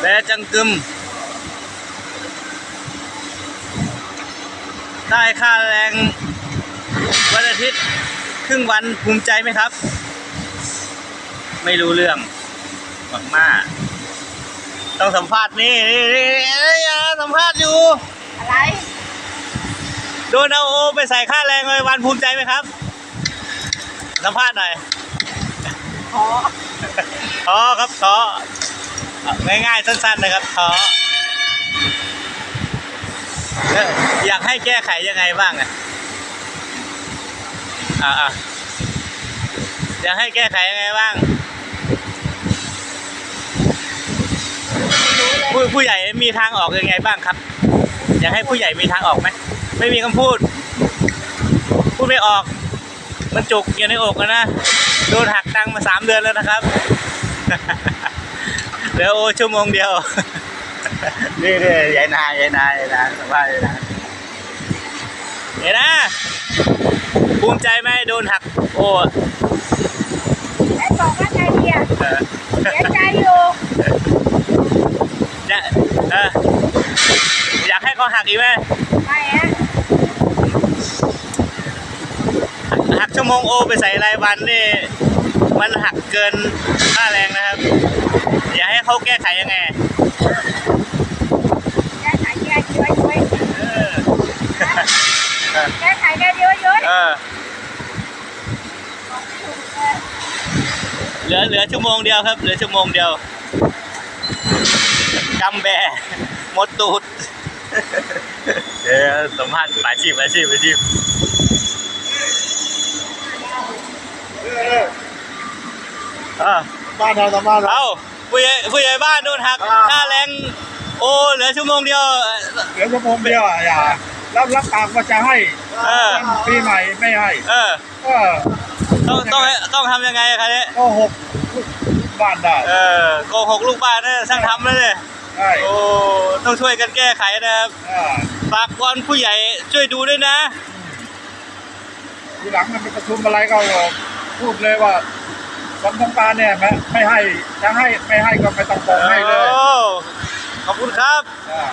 แบจังกึม ได้ค่าแรงวันอาทิตย์ครึ่งวันภูมิใจไหมครับ ไม่รู้เรื่องมากมากๆต้องสัมภาษณ์นี่นี่นี่เอ้ยอะสัมภาษณ์อยู่ อะไร โดนเอาโอไปใส่ค่าแรงเลยวันภูมิใจไหมครับ สัมภาษณ์หน่อยขอท้อครับท้อ ง่ายๆ สั้นๆนะครับท้ออยากให้แก้ไขยังไงบ้างอะอ่าอยากให้แก้ไขยังไงบ้าง ผู้ผู้ใหญ่มีทางออกยังไงบ้างครับ อยากให้ผู้ใหญ่มีทางออกไหมไม่มีคำพูด พูดไม่ออก มันจุกอยู่ในอกนะโดนหักตังมาสามเดือนแล้วนะครับ เหลือโอชั่วโมงเดียว นี่นี่ยายนายยายนายยายนายสบายยายนายเห็นนะ ภูมิใจไหมโดนหัก โอ้ไอ้บอกว่าไงเดียเออเสียใจอยู่จะเอออยากให้เขาหักอีกไหมไม่ฮะหักชั่วโมงโอไปใส่รายวันนี่ มันหักเกินค่าแรงนะครับ อยากให้เขาแก้ไขยังไงแก้ไขแก้เดียวยุ้ยเออแก้ไขแก้เดียวยุ้ยเออเหลือเหลือชั่วโมงเดียวครับ เหลือชั่วโมงเดียวกำแบหมดตูดเดี๋ยวสัมภาษณ์อาชีพอาชีพอาชีพเออบ้านเราทำบ้านเรา เอาผู้ใหญ่ผู้ใหญ่บ้านโดนหักอ่า ค่าแรงโอ้เหลือชั่วโมงเดียว เหลือชั่วโมงเดียวอะอย่ารับรับปากว่าจะให้เออ ปีใหม่ไม่ให้ เออก็ต้องต้องต้องทำยังไงครับเนี่ยก็หกบ้านได้เออโกหกลูกบ้านนะช่างทำแล้วเนี่ยใช่โอ้ต้องช่วยกันแก้ไขนะครับอ่าฝากวอนผู้ใหญ่ช่วยดูด้วยนะ ทีหลังมันไปประชุมอะไรก็พูดเลยว่า วันสงกรารเนี่ยไม่ไม่ให้จะให้ไม่ให้ก็ไม่ต้องบอกให้เลยโอ้ขอบคุณครับ อ่า